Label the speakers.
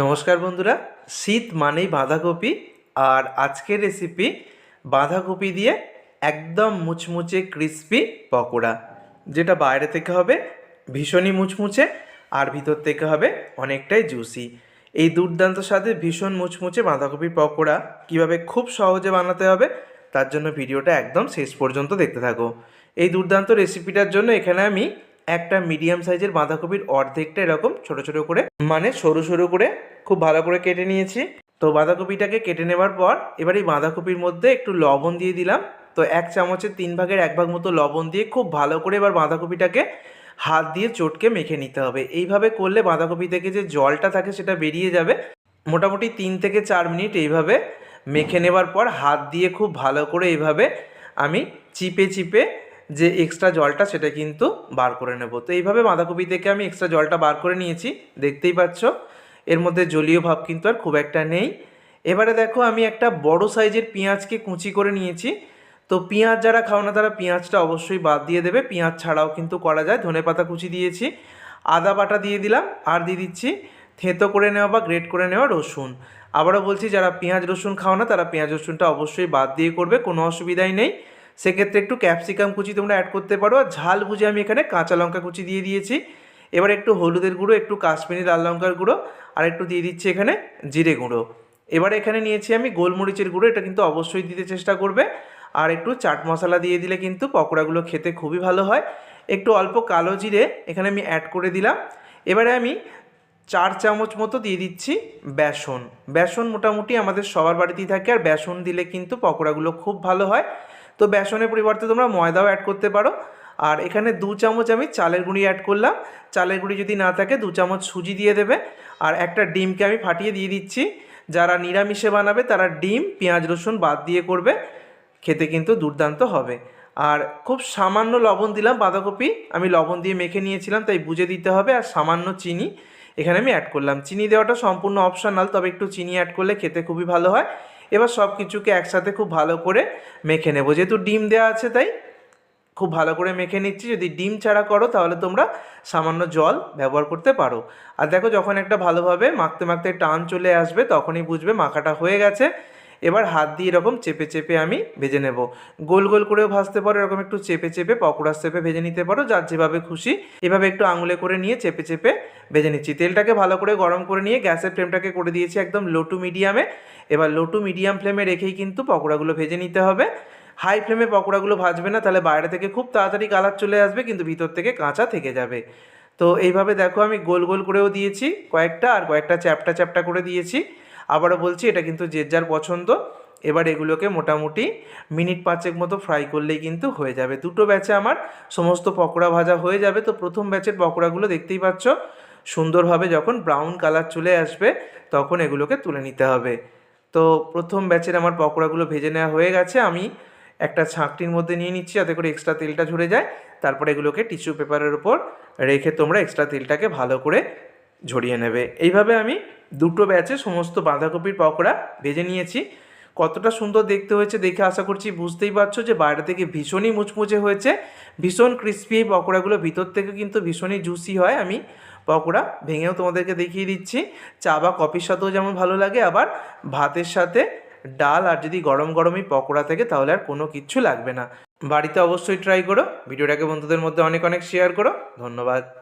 Speaker 1: নমস্কার বন্ধুরা, শীত মানেই বাঁধাকপি আর আজকের রেসিপি বাঁধাকপি দিয়ে একদম মুচমুচে ক্রিস্পি পকোড়া, যেটা বাইরে থেকে হবে ভীষণই মুচমুচে আর ভিতর থেকে হবে অনেকটাই জুসি এই দুর্দান্ত স্বাদে ভীষণ মুচমুচে বাঁধাকপির পকোড়া কীভাবে খুব সহজে বানাতে হবে, তার জন্য ভিডিওটা একদম শেষ পর্যন্ত দেখতে থাকো। এই দুর্দান্ত রেসিপিটার জন্য এখানে আমি একটা মিডিয়াম সাইজের বাঁধাকপির অর্ধেকটা এরকম ছোট ছোট করে মানে সরু সরু করে খুব ভালো করে কেটে নিয়েছি। তো বাঁধাকপিটাকে কেটে নেবার পর এবার এই বাঁধাকপির মধ্যে একটু লবণ দিয়ে দিলাম। তো এক চামচের তিন ভাগের এক ভাগ মতো লবণ দিয়ে খুব ভালো করে এবার বাঁধাকপিটাকে হাত দিয়ে চটকে মেখে নিতে হবে। এইভাবে করলে বাঁধাকপি থেকে যে জলটা থাকে সেটা বেরিয়ে যাবে। মোটামুটি তিন থেকে চার মিনিট এইভাবে মেখে নেবার পর হাত দিয়ে খুব ভালো করে এইভাবে আমি চিপে চিপে যে এক্সট্রা জলটা সেটা কিন্তু বার করে নেব। তো এইভাবে বাঁধাকপি থেকে আমি এক্সট্রা জলটা বার করে নিয়েছি, দেখতেই পাচ্ছ। এর মধ্যে জলীয় ভাব কিন্তু আর খুব একটা নেই। এবারে দেখো আমি একটা বড় সাইজের পেঁয়াজকে কুচি করে নিয়েছি। তো পেঁয়াজ যারা খাও না তারা পেঁয়াজটা অবশ্যই বাদ দিয়ে দেবে। পেঁয়াজ ছাড়াও কিন্তু করা যায়। ধনে পাতা কুচি দিয়েছি, আদা বাটা দিয়ে দিলাম, আর দিয়ে দিচ্ছি থেঁতো করে নেওয়া বা গ্রেট করে নেওয়া রসুন। আবারও বলছি, যারা পেঁয়াজ রসুন খাও না তারা পেঁয়াজ রসুনটা অবশ্যই বাদ দিয়ে করবে, কোনো অসুবিধাই নেই। সেক্ষেত্রে একটু ক্যাপসিকাম কুচি তোমরা অ্যাড করতে পারো আর ঝাল বুঝে আমি এখানে কাঁচা লঙ্কা কুচি দিয়ে দিয়েছি। এবার একটু হলুদের গুঁড়ো, একটু কাশ্মীরি লাল লঙ্কার গুঁড়ো আর একটু দিয়ে দিচ্ছি এখানে জিরে গুঁড়ো। এবার এখানে নিয়েছি আমি গোলমরিচের গুঁড়ো, এটা কিন্তু অবশ্যই দিতে চেষ্টা করবে। আর একটু চাট মশলা দিয়ে দিলে কিন্তু পকোড়াগুলো খেতে খুবই ভালো হয়। একটু অল্প কালো জিরে এখানে আমি অ্যাড করে দিলাম। এবারে আমি চার চামচ মতো দিয়ে দিচ্ছি বেসন। বেসন মোটামুটি আমাদের সবার বাড়িতেই থাকে আর বেসন দিলে কিন্তু পকোড়াগুলো খুব ভালো হয়। তো বেসনের পরিবর্তে তোমরা ময়দাও অ্যাড করতে পারো। আর এখানে দু চামচ আমি চালের গুঁড়ি অ্যাড করলাম। চালের গুঁড়ি যদি না থাকে, দু চামচ সুজি দিয়ে দেবে। আর একটা ডিমকে আমি ফাটিয়ে দিয়ে দিচ্ছি। যারা নিরামিষে বানাবে, তারা ডিম, পেঁয়াজ, রসুন বাদ দিয়ে করবে। খেতে কিন্তু দুর্দান্ত হবে। আর খুব সামান্য লবণ দিলাম বাঁধাকপি। আমি লবণ দিয়ে মেখে নিয়েছিলাম, তাই বুঝে দিতে হবে। আর সামান্য চিনি এখানে আমি অ্যাড করলাম। চিনি দেওয়াটা সম্পূর্ণ অপশনাল তবে একটু চিনি অ্যাড করলে খেতে খুবই ভালো হয়। এবার সব কিছুকে একসাথে খুব ভালো করে মেখে নেব। যেহেতু ডিম দেওয়া আছে তাই খুব ভালো করে মেখে নিচ্ছি। যদি ডিম ছাড়া করো তাহলে তোমরা সামান্য জল ব্যবহার করতে পারো। আর দেখো যখন একটা ভালোভাবে মাখতে মাখতে টান চলে আসবে তখনই বুঝবে মাখাটা হয়ে গেছে। এবার হাত দিয়ে এরকম চেপে চেপে আমি ভেজে নেব। গোল গোল করেও ভাজতে পারো, এরকম একটু চেপে চেপে পকোড়া চেপে ভেজে নিতে পারো, যার যেভাবে খুশি। এভাবে একটু আঙুলে করে নিয়ে চেপে চেপে ভেজে নিচ্ছি। তেলটাকে ভালো করে গরম করে নিয়ে গ্যাসের ফ্লেমটাকে করে দিয়েছি একদম লো টু মিডিয়ামে। এবার লো টু মিডিয়াম ফ্লেমে রেখেই কিন্তু পকোড়াগুলো ভেজে নিতে হবে। হাই ফ্লেমে পকোড়াগুলো ভাজবে না, তাহলে বাইরে থেকে খুব তাড়াতাড়ি কালার চলে আসবে, কিন্তু ভিতর থেকে কাঁচা থেকে যাবে। তো এইভাবে দেখো আমি গোল গোল করেও দিয়েছি, কয়েকটা আর কয়েকটা চ্যাপটা চ্যাপটা করে দিয়েছি। আবারও বলছি, এটা কিন্তু যে যার পছন্দ, এবার এগুলোকে মোটামুটি মিনিট পাঁচেক মতো ফ্রাই করলেই কিন্তু হয়ে যাবে। দুটো ব্যাচে আমার সমস্ত পকোড়া ভাজা হয়ে যাবে। তো প্রথম ব্যাচের পকোড়াগুলো দেখতেই পাচ্ছ, সুন্দরভাবে যখন ব্রাউন কালার চলে আসবে, তখন এগুলোকে তুলে নিতে হবে। তো প্রথম ব্যাচের আমার পকোড়াগুলো ভেজে নেওয়া হয়ে গেছে। আমি একটা ছাঁকটির মধ্যে নিয়ে নিচ্ছি, যাতে করে এক্সট্রা তেলটা ঝরে যায়। তারপরে এগুলোকে টিস্যু পেপারের উপর রেখে তোমরা এক্সট্রা তেলটাকে ভালো করে ঝরিয়ে নেবে। এইভাবে আমি দুটো ব্যাচে সমস্ত বাঁধাকপির পকোড়া ভেজে নিয়েছি। কতটা সুন্দর দেখতে হয়েছে দেখে আশা করছি বুঝতেই পারছ যে বাইরে থেকে ভীষণই মুচমুচে হয়েছে। ভীষণ ক্রিস্পি এই পকোড়াগুলো ভিতর থেকে কিন্তু ভীষণই জুসি হয়। আমি পকোড়া ভেঙেও তোমাদেরকে দেখিয়ে দিচ্ছি। চা বা কফির সাথেও যেমন ভালো লাগে, আবার ভাতের সাথে ডাল আর যদি গরম গরমই পকোড়া থাকে তাহলে আর কোনো কিচ্ছু লাগবে না। বাড়িতে অবশ্যই ট্রাই করো। ভিডিওটাকে বন্ধুদের মধ্যে অনেক অনেক শেয়ার করো। ধন্যবাদ।